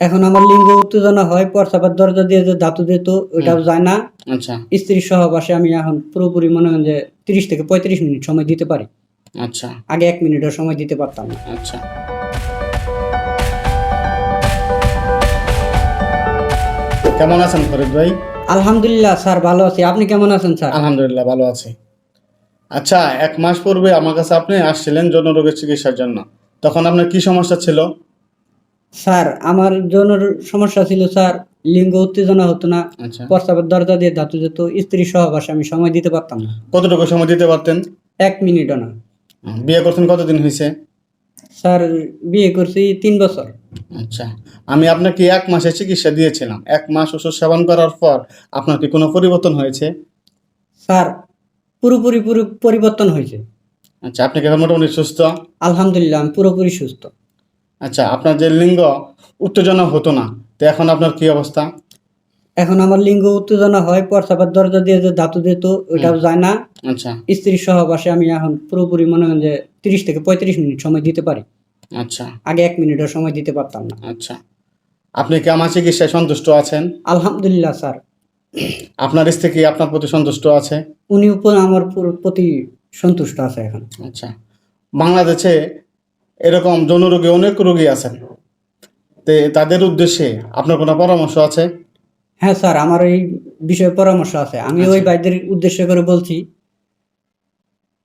এখন আমার লিঙ্গ উত্তেজনা হয় প্রস্রাবের দরজা দিয়ে যে ধাতু দিত ওইটাও যায় না। আচ্ছা। স্ত্রীর সহবাসে আমি এখন পুরোপুরি মনে হয় যে তিরিশ থেকে পঁয়ত্রিশ মিনিট সময় দিতে পারি। আচ্ছা। আগে এক মিনিটের সময় দিতে পারতাম না। আচ্ছা। কেমন আছেন ফরিদ ভাই? আলহামদুলিল্লাহ স্যার ভালো আছি। আপনি কেমন আছেন স্যার? আলহামদুলিল্লাহ ভালো আছি। আচ্ছা এক মাস পূর্বে আমার কাছে আপনি আসছিলেন যৌন রোগের চিকিৎসার জন্য। তখন আপনার কি সমস্যা ছিল? স্যার আমার জন্য সমস্যা ছিল স্যার লিঙ্গ উত্তেজনা হতো না। আচ্ছা। প্রস্রাবের দরজা দিয়ে ধাতু যেত স্ত্রীর সহবাসে আমি সময় দিতে পারতাম না। কতটুকু সময় দিতে পারতেন? এক মিনিটও না। বিয়ে করছেন কতদিন হয়েছে স্যার বিয়ে করছি তিন বছর। আচ্ছা। আমি আপনাকে এক মাসের চিকিৎসা দিয়েছিলাম। এক মাস ওষুধ সেবন করার পর আপনার কি কোনো পরিবর্তন হয়েছে? স্যার পুরোপুরি পুরো পরিবর্তন হয়েছে। আচ্ছা আপনি কি মোটামুটি সুস্থ? আলহামদুলিল্লাহ আমি পুরোপুরি সুস্থ। আচ্ছা আপনার যে লিঙ্গ উত্তেজনা হতো না তো এখন আপনার কি অবস্থা? এখন আমার লিঙ্গ উত্তেজনা হয় প্রস্রাবের দরজা দিয়ে যে ধাতু দিত ওইটাও যায় না। আচ্ছা। স্ত্রীর সহবাসে আমি এখন পুরোপুরি মনে হয় যে তিরিশ থেকে পঁয়ত্রিশ মিনিট সময় দিতে পারি। আচ্ছা। আগে এক মিনিটের সময় দিতে পারতাম না। আচ্ছা। আপনি কি আমার চিকিৎসায় সন্তুষ্ট আছেন? আলহামদুলিল্লাহ স্যার। আপনার স্ত্রী কি আপনার প্রতি সন্তুষ্ট আছে? উনি উপর আমার পুরো- প্রতি সন্তুষ্ট আছে এখন। আচ্ছা। বাংলাদেশে এরকম যৌন রোগী অনেক রোগী আছেন। তে তাদের উদ্দেশ্যে আপনার কোনো পরামর্শ আছে? হ্যাঁ স্যার আমার এই বিষয়ে পরামর্শ আছে। আমি ওই ভাইদের উদ্দেশ্য করে বলছি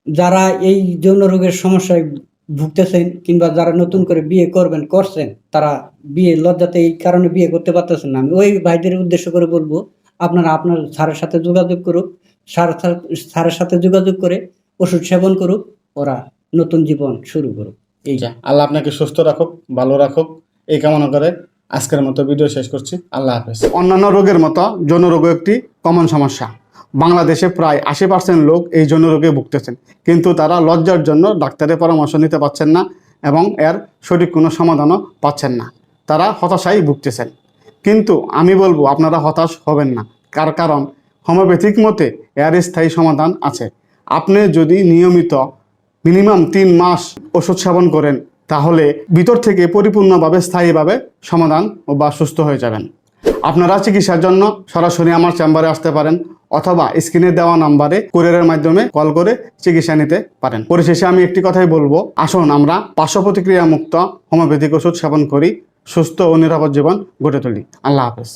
যারা এই যৌন রোগের সমস্যায় ভুগতেছেন কিংবা যারা নতুন করে বিয়ে করবেন করছেন তারা বিয়ে লজ্জাতে এই কারণে বিয়ে করতে পারতেছেন না। আমি ওই ভাইদের উদ্দেশ্য করে বলব আপনারা আপনার স্যারের সাথে যোগাযোগ করুক স্যার স্যারের সাথে যোগাযোগ করে ওষুধ সেবন করুক ওরা নতুন জীবন শুরু করুক। এই আল্লাহ আপনাকে সুস্থ রাখুক, ভালো রাখুক। এই কামনা করে আজকের মতো ভিডিও শেষ করছি। আল্লাহ হাফেজ। অন্যান্য রোগের মতো যৌন রোগ একটি কমন সমস্যা। বাংলাদেশে প্রায় আশি পার্সেন্ট লোক এই যৌন রোগে ভুগতেছেন। কিন্তু তারা লজ্জার জন্য ডাক্তারের পরামর্শ নিতে পারছেন না এবং এর সঠিক কোনো সমাধানও পাচ্ছেন না। তারা হতাশায় ভুগতেছেন। কিন্তু আমি বলব, আপনারা হতাশ হবেন না। কার কারণ? হোমিওপ্যাথিক মতে এর স্থায়ী সমাধান আছে। আপনি যদি নিয়মিত মিনিমাম তিন মাস ওষুধ সেবন করেন, তাহলে ভিতর থেকে পরিপূর্ণভাবে স্থায়ীভাবে সমাধান বা সুস্থ হয়ে যাবেন। আপনারা চিকিৎসার জন্য সরাসরি আমার চেম্বারে আসতে পারেন অথবা স্ক্রিনে দেওয়া নাম্বারে কুরিয়ারের মাধ্যমে কল করে চিকিৎসা নিতে পারেন। পরিশেষে আমি একটি কথাই বলব, আসুন আমরা পার্শ্ব প্রতিক্রিয়া মুক্ত হোমিওপ্যাথিক ওষুধ সেবন করি, সুস্থ ও নিরাপদ জীবন গড়ে তুলি। আল্লাহ হাফেজ।